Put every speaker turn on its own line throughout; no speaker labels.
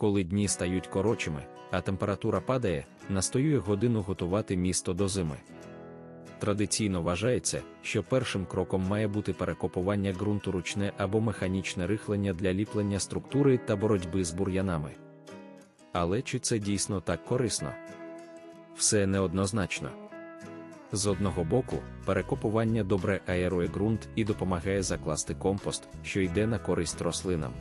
коли дні стають коротшими, а температура падає, настоює годину готувати місто до зими. Традиційно вважається, що першим кроком має бути перекопування ґрунту ручне або механічне рихлення для ліплення структури та боротьби з бур'янами. Але чи це дійсно так корисно? Все неоднозначно. З одного боку, перекопування добре аерує ґрунт і допомагає закласти компост, що йде на користь рослинам.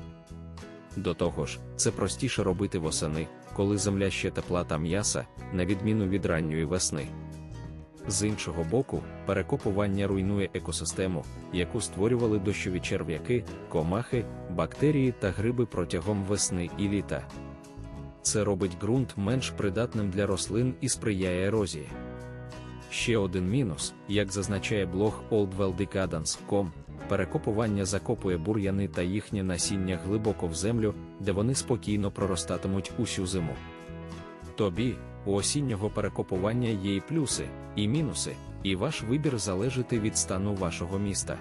До того ж, це простіше робити восени, коли земля ще тепла та м'яса, на відміну від ранньої весни. З іншого боку, перекопування руйнує екосистему, яку створювали дощові черв'яки, комахи, бактерії та гриби протягом весни і літа. Це робить ґрунт менш придатним для рослин і сприяє ерозії. Ще один мінус, як зазначає блог oldweldecadence.com, перекопування закопує бур'яни та їхнє насіння глибоко в землю, де вони спокійно проростатимуть усю зиму. Тобі, у осіннього перекопування є і плюси, і мінуси, і ваш вибір залежить від стану вашого міста.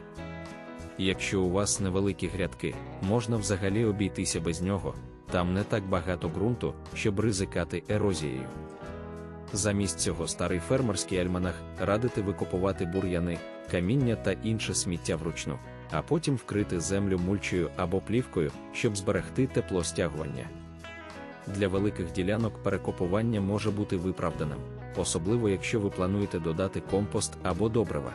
Якщо у вас невеликі грядки, можна взагалі обійтися без нього, там не так багато ґрунту, щоб ризикати ерозією. Замість цього старий фермерський альманах радити викопувати бур'яни, каміння та інше сміття вручну, а потім вкрити землю мульчею або плівкою, щоб зберегти теплостягування. Для великих ділянок перекопування може бути виправданим, особливо якщо ви плануєте додати компост або добрива.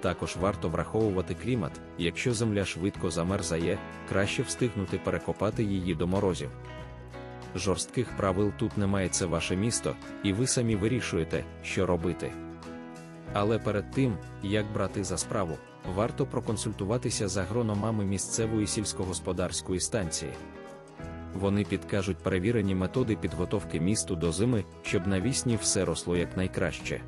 Також варто враховувати клімат, якщо земля швидко замерзає, краще встигнути перекопати її до морозів. Жорстких правил тут немає це ваше місто, і ви самі вирішуєте, що робити. Але перед тим, як брати за справу, варто проконсультуватися з агрономами місцевої сільськогосподарської станції. Вони підкажуть перевірені методи підготовки місту до зими, щоб навісні все росло якнайкраще.